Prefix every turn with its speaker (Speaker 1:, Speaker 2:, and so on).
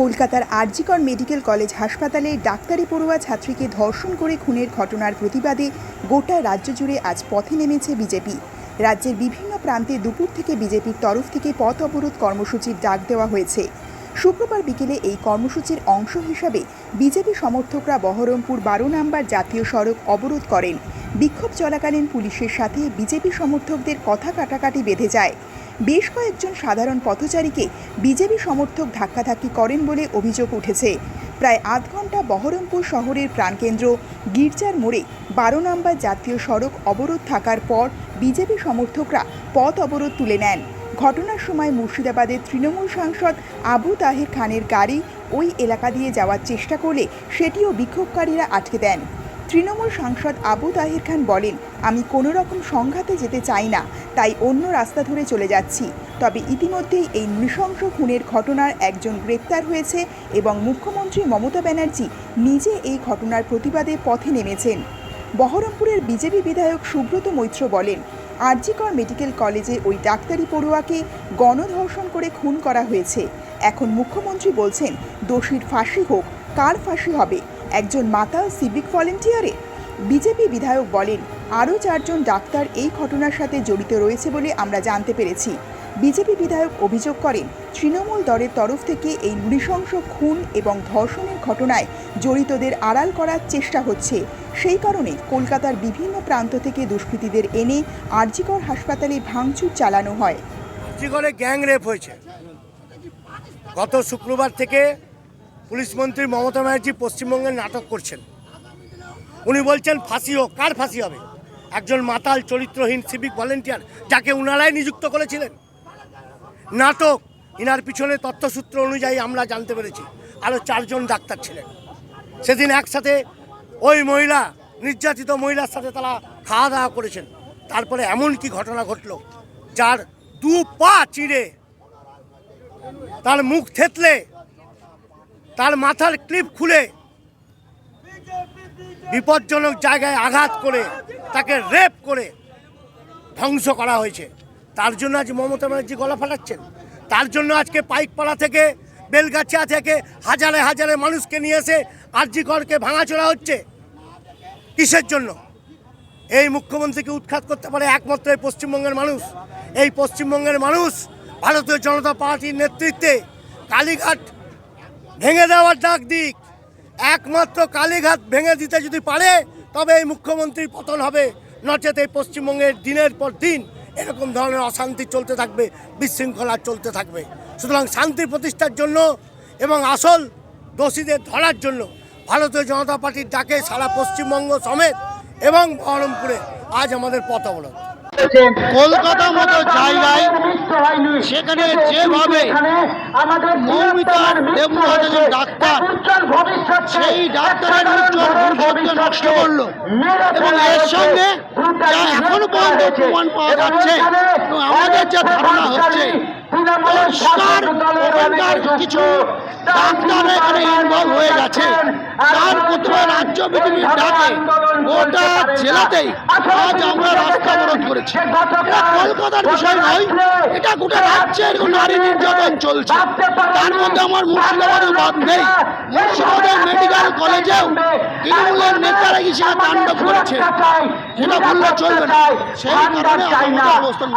Speaker 1: কলকাতার RG Kar medical college হাসপাতালে ডাক্তারি পড়ুয়া ছাত্রীকে ধর্ষণ করে খুনের ঘটনার প্রতিবাদে গোটা রাজ্য জুড়ে আজ পথে নেমেছে বিজেপি। রাজ্যের বিভিন্ন প্রান্তে দুপুর থেকে বিজেপির তরফ থেকে পথ অবরোধ কর্মসূচির ডাক দেওয়া হয়েছে। শুক্রবার বিকেলে এই কর্মসূচির অংশ হিসাবে বিজেপি সমর্থকরা বহরমপুর বারো নম্বর জাতীয় সড়ক অবরোধ করেন। বিক্ষোভ চলাকালীন পুলিশের সাথে বিজেপি সমর্থকদের কথা কাটাকাটি বেঁধে যায়। বেশ কয়েকজন সাধারণ পথচারীকে বিজেপি সমর্থক ধাক্কাধাক্কি করেন বলে অভিযোগ উঠেছে। প্রায় আধ ঘণ্টা বহরমপুর শহরের প্রাণকেন্দ্র গির্জার মোড়ে বারো নম্বর জাতীয় সড়ক অবরোধ থাকার পর বিজেপি সমর্থকরা পথ অবরোধ তুলে নেন। ঘটনার সময় মুর্শিদাবাদের তৃণমূল সাংসদ আবু তাহের খানের গাড়ি ওই এলাকা দিয়ে যাওয়ার চেষ্টা করলে সেটিও বিক্ষোভকারীরা আটকে দেন। তৃণমূল সাংসদ আবু তাহির খান বলেন, আমি কোনো রকম সংঘাতে যেতে চাই না, তাই অন্য রাস্তা ধরে চলে যাচ্ছি। তবে ইতিমধ্যেই এই নৃশংস খুনের ঘটনার একজন গ্রেপ্তার হয়েছে এবং মুখ্যমন্ত্রী মমতা ব্যানার্জি নিজে এই ঘটনার প্রতিবাদে পথে নেমেছেন। বহরমপুরের বিজেপি বিধায়ক সুব্রত মৈত্র বলেন, আরজিকর মেডিকেল কলেজে ওই ডাক্তারি পড়ুয়াকে গণধর্ষণ করে খুন করা হয়েছে। এখন মুখ্যমন্ত্রী বলছেন, দোষীর ফাঁসি হোক, কার ফাঁসি হবে? একজন মাতাল সিভিক ভলেন্টিয়ারে। বিজেপি বিধায়ক বলেন, আরও চারজন ডাক্তার এই ঘটনার সাথে জড়িত রয়েছে বলে আমরা জানতে পেরেছি। বিজেপি বিধায়ক অভিযোগ করেন, তৃণমূল দলের তরফ থেকে এই নৃশংস খুন এবং ধর্ষণের ঘটনায় জড়িতদের আড়াল করার চেষ্টা হচ্ছে। সেই কারণে কলকাতার বিভিন্ন প্রান্ত থেকে দুষ্কৃতীদের এনে আরজিকর হাসপাতালে ভাঙচুর চালানো হয়।
Speaker 2: গ্যাং রেপ হয়েছে। গত শুক্রবার থেকে পুলিশ মন্ত্রী মমতা ব্যানার্জি পশ্চিমবঙ্গে নাটক করছেন। উনি বলছেন, ফাঁসি হোক, কার ফাঁসি হবে? একজন মাতাল, চরিত্রহীন সিভিক ভলেন্টিয়ার যাকে উনারাই নিযুক্ত করেছিলেন। নাটক, ইনার পিছনে তথ্যসূত্র অনুযায়ী আমরা জানতে পেরেছি আরও চারজন ডাক্তার ছিলেন। সেদিন একসাথে ওই মহিলা, নির্যাতিত মহিলার সাথে তারা খাওয়া দাওয়া করেছেন। তারপরে এমন কি ঘটনা ঘটলো, যার দু পা চিড়ে, তার মুখ থেতলে তার মাথার ক্লিপ খুলে বিপজ্জনক জায়গায় আঘাত করে তাকে রেপ করে ধ্বংস করা হয়েছে। তার জন্য আজ মমতা ব্যানার্জি গলা ফাটাচ্ছেন। তার জন্য আজকে পাইকপাড়া থেকে, বেলগাছিয়া থেকে হাজারে হাজারে মানুষকে নিয়ে এসে আরজিকরকে ভাঙাচোরা হচ্ছে। কিসের জন্য? এই মুখ্যমন্ত্রীকে উৎখাত করতে পারে একমাত্র এই পশ্চিমবঙ্গের মানুষ। এই পশ্চিমবঙ্গের মানুষ ভারতীয় জনতা পার্টির নেতৃত্বে কালীঘাট ভেঙে দেওয়ার ডাক দিক। একমাত্র কালীঘাট ভেঙে দিতে যদি পারে, তবে এই মুখ্যমন্ত্রীর পতন হবে। নচেত এই পশ্চিমবঙ্গের দিনের পর দিন এরকম ধরনের অশান্তি চলতে থাকবে, বিশৃঙ্খলা চলতে থাকবে। সুতরাং শান্তি প্রতিষ্ঠার জন্য এবং আসল দোষীদের ধরার জন্য ভারতীয় জনতা পার্টির ডাকে সারা পশ্চিমবঙ্গ সমেত এবং বহরমপুরে আজ আমাদের পথ অবরোধ।
Speaker 3: কলকাতা মতো জায়গায় সেখানে যেভাবে মৌমিতার দেবনাথ একজন ডাক্তার সেই ডাক্তারের উজ্জ্বল ভবিষ্যৎ নষ্ট করল। এবং এর সঙ্গে যা এখনও পর্যন্ত প্রমাণ পাওয়া যাচ্ছে এবং আমাদের যা ধারণা হচ্ছে পরিষ্কার ওখানকার কিছু ডাক্তার এখানে ইনভলভ হয়ে গেছে। তার প্রথমে রাজ্য বিজেপির ডাকে। গোটা জেলাতেই আজ আমরা রাস্তা অবরোধ করেছি। এটা কলকাতার বিষয় নয় এটা গোটা রাজ্যে এরকম নারী নির্যাতন চলছে। তার মধ্যে আমার মুর্শিদাবাদে বাদ নেই। মুর্শিদাবাদের মেডিকেল কলেজেও তৃণমূলের নেতারা সেখানে তাণ্ডব করেছে। সেটা বললে চলবে না। সেই কারণে আমরা অবস্থান।